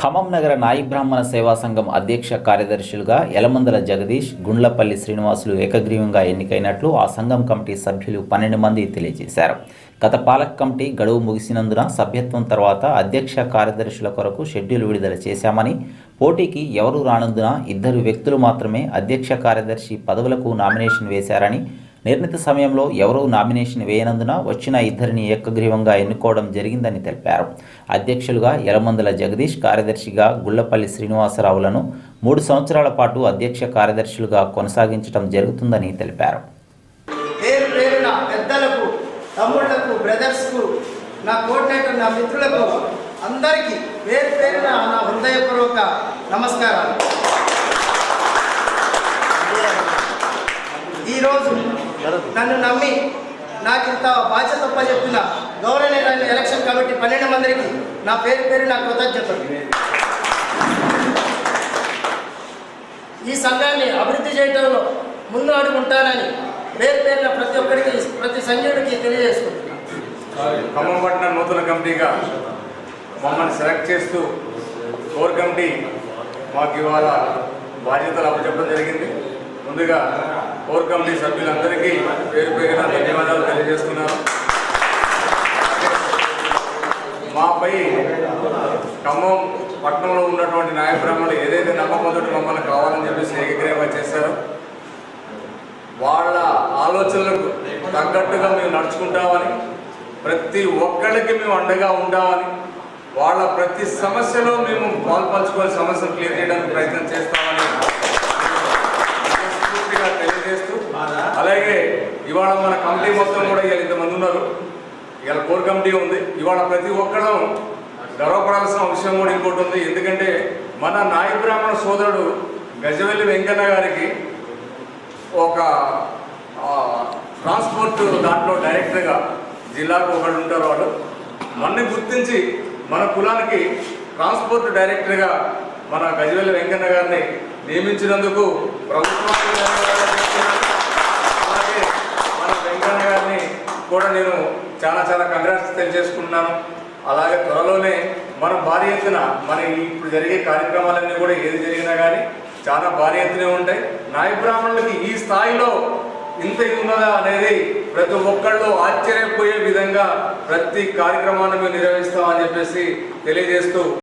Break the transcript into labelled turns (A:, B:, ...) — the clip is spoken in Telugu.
A: ఖమ్మం నగర నాయి బ్రాహ్మణ సేవా సంఘం అధ్యక్ష కార్యదర్శులుగా యలమందల జగదీష్ గుండ్లపల్లి శ్రీనివాసులు ఏకగ్రీవంగా ఎన్నికైనట్లు ఆ సంఘం కమిటీ సభ్యులు పన్నెండు మంది తెలియజేశారు. గత పాలక కమిటీ గడువు ముగిసినందున సభ్యత్వం తర్వాత అధ్యక్ష కార్యదర్శుల కొరకు షెడ్యూల్ విడుదల చేశామని పోటీకి ఎవరూ రానందున ఇద్దరు వ్యక్తులు మాత్రమే అధ్యక్ష కార్యదర్శి పదవులకు నామినేషన్ వేశారని నిర్ణీత సమయంలో ఎవరూ నామినేషన్ వేయనందున వచ్చిన ఇద్దరిని ఏకగ్రీవంగా ఎన్నుకోవడం జరిగిందని తెలిపారు. అధ్యక్షులుగా యలమందుల జగదీష్ కార్యదర్శిగా గుళ్ళపల్లి శ్రీనివాసరావులను మూడు సంవత్సరాల పాటు అధ్యక్ష కార్యదర్శులుగా కొనసాగించడం జరుగుతుందని తెలిపారు.
B: పెద్దలకు తమ్ముళ్ళకు బ్రదర్స్కు నా కోఆర్డినేటర్ నా మిత్రులకు అందరికీ పేరు పేరున నా హృదయపూర్వక నమస్కారాలు. ఈరోజు నన్ను నమ్మి నాకు ఇంత బాధ్యత చెప్పిన గౌరవనీయులైన ఎలక్షన్ కమిటీ పన్నెండు మందికి నా పేరు పేరు నా కృతజ్ఞతలు. ఈ సంఘాన్ని అభివృద్ధి చేయడంలో ముందు అడుగుంటానని పేరు పేరున ప్రతి ఒక్కరికి ప్రతి సంఘుడికి తెలియజేసుకుంటున్నాను
C: ఖమ్మం పట్టణ నూతన కమిటీగా మమ్మల్ని సెలెక్ట్ చేస్తూ కోర్ కమిటీ మాకు ఇవాళ బాధ్యతలు అప్పచెప్పడం జరిగింది. ముందుగా కోర్ కమిటీ సభ్యులందరికీ పేరు పేరున ధన్యవాదాలు తెలియజేస్తున్నాను. మాపై ఖమ్మం పట్టణంలో ఉన్నటువంటి న్యాయ బ్రాహ్మణులు ఏదైతే నమ్మకంతో మమ్మల్ని కావాలని చెప్పేసి ఏకగ్రీవంగా చేశారో వాళ్ళ ఆలోచనలకు తగ్గట్టుగా మేము నడుచుకుంటామని ప్రతి ఒక్కళ్ళకి మేము అండగా ఉంటామని వాళ్ళ ప్రతి సమస్యలో మేము పాల్పంచుకోవాలి సమస్యను క్లియర్ చేయడానికి ప్రయత్నం చేస్తామని పూర్తిగా తెలియజేస్తూ అలాగే ఇవాళ మన కమిటీ మొత్తం కూడా ఇవాళ ఇంతమంది ఉన్నారు. ఇవాళ కోర్ కమిటీ ఉంది. ఇవాళ ప్రతి ఒక్కళ్ళం గర్వపడాల్సిన అవసరం కూడా ఇంకోటి ఉంది. ఎందుకంటే మన నాయ బ్రాహ్మణ సోదరుడు గజవెల్లి వెంకన్న గారికి ఒక ట్రాన్స్పోర్ట్ దాంట్లో డైరెక్టర్గా జిల్లాకు ఒకడు ఉంటారు వాళ్ళు. మనని గుర్తించి మన కులానికి ట్రాన్స్పోర్ట్ డైరెక్టర్గా మన గజవెల్లి వెంకన్న గారిని నియమించినందుకు ప్రభుత్వం నారాయణ గారిని కూడా నేను చాలా చాలా కంగ్రాట్స్ తెలియజేసుకుంటున్నాను. అలాగే త్వరలోనే మనం భారీ ఎత్తున మన ఇప్పుడు జరిగే కార్యక్రమాలన్నీ కూడా ఏది జరిగినా కానీ చాలా భారీ ఎత్తునే ఉంటాయి. నాయ బ్రాహ్మణులకి ఈ స్థాయిలో ఇంత ఉన్నదా అనేది ప్రతి ఒక్కళ్ళు ఆశ్చర్యపోయే విధంగా ప్రతి కార్యక్రమాన్ని మేము నిర్వహిస్తామని చెప్పేసి తెలియజేస్తూ